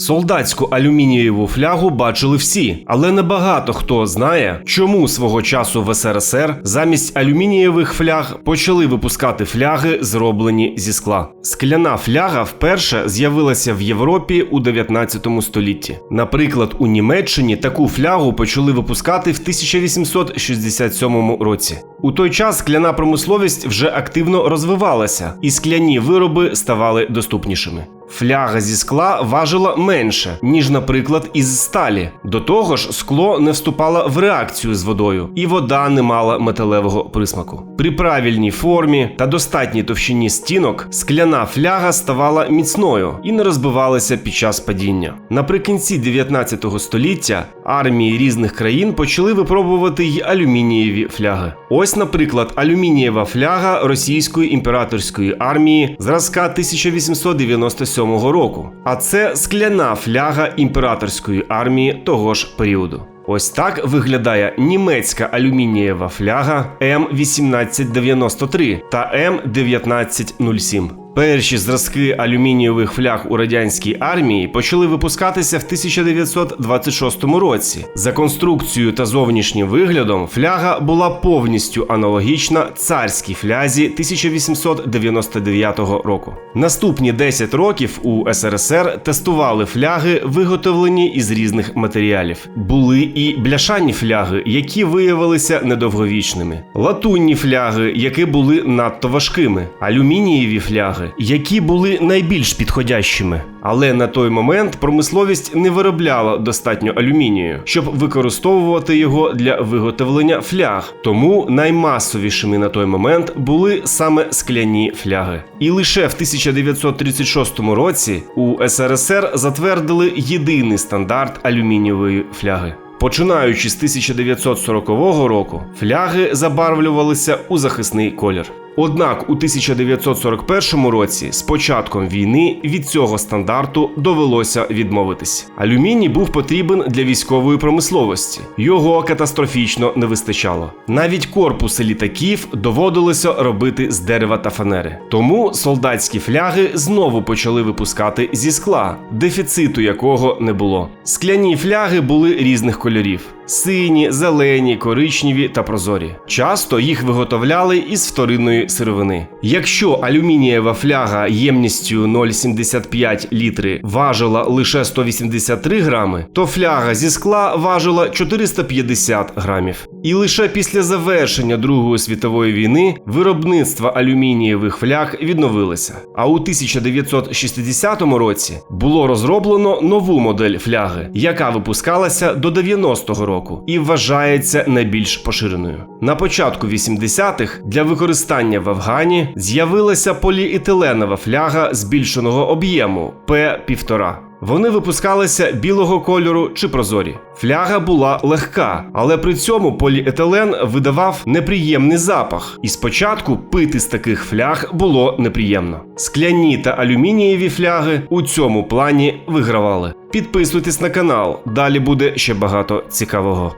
Солдатську алюмінієву флягу бачили всі, але небагато хто знає, чому свого часу в СРСР замість алюмінієвих фляг почали випускати фляги, зроблені зі скла. Скляна фляга вперше з'явилася в Європі у 19 столітті. Наприклад, у Німеччині таку флягу почали випускати в 1867 році. У той час скляна промисловість вже активно розвивалася, і скляні вироби ставали доступнішими. Фляга зі скла важила менше, ніж, наприклад, із сталі. До того ж, скло не вступало в реакцію з водою, і вода не мала металевого присмаку. При правильній формі та достатній товщині стінок скляна фляга ставала міцною і не розбивалася під час падіння. Наприкінці 19 століття армії різних країн почали випробувати й алюмінієві фляги. Ось, наприклад, алюмінієва фляга російської імператорської армії зразка 1897 року. А це скляна фляга імператорської армії того ж періоду. Ось так виглядає німецька алюмінієва фляга М1893 та М1907. Перші зразки алюмінієвих фляг у радянській армії почали випускатися в 1926 році. За конструкцією та зовнішнім виглядом фляга була повністю аналогічна царській флязі 1899 року. Наступні 10 років у СРСР тестували фляги, виготовлені із різних матеріалів. Були і бляшані фляги, які виявилися недовговічними, латунні фляги, які були надто важкими, алюмінієві фляги, які були найбільш підходящими. Але на той момент промисловість не виробляла достатньо алюмінію, щоб використовувати його для виготовлення фляг. Тому наймасовішими на той момент були саме скляні фляги. І лише в 1936 році у СРСР затвердили єдиний стандарт алюмінієвої фляги. Починаючи з 1940 року, фляги забарвлювалися у захисний колір. Однак у 1941 році, з початком війни, від цього стандарту довелося відмовитись. Алюміній був потрібен для військової промисловості. Його катастрофічно не вистачало. Навіть корпуси літаків доводилося робити з дерева та фанери. Тому солдатські фляги знову почали випускати зі скла, дефіциту якого не було. Скляні фляги були різних кольорів. Сині, зелені, коричневі та прозорі. Часто їх виготовляли із вторинної сировини. Якщо алюмінієва фляга ємністю 0,75 літри важила лише 183 грами, то фляга зі скла важила 450 грамів. І лише після завершення Другої світової війни виробництво алюмінієвих фляг відновилося. А у 1960 році було розроблено нову модель фляги, яка випускалася до 90-го року і вважається найбільш поширеною. На початку 80-х для використання в Афгані з'явилася поліетиленова фляга збільшеного об'єму П-1,5. Вони випускалися білого кольору чи прозорі. Фляга була легка, але при цьому поліетилен видавав неприємний запах, і спочатку пити з таких фляг було неприємно. Скляні та алюмінієві фляги у цьому плані вигравали. Підписуйтесь на канал, далі буде ще багато цікавого.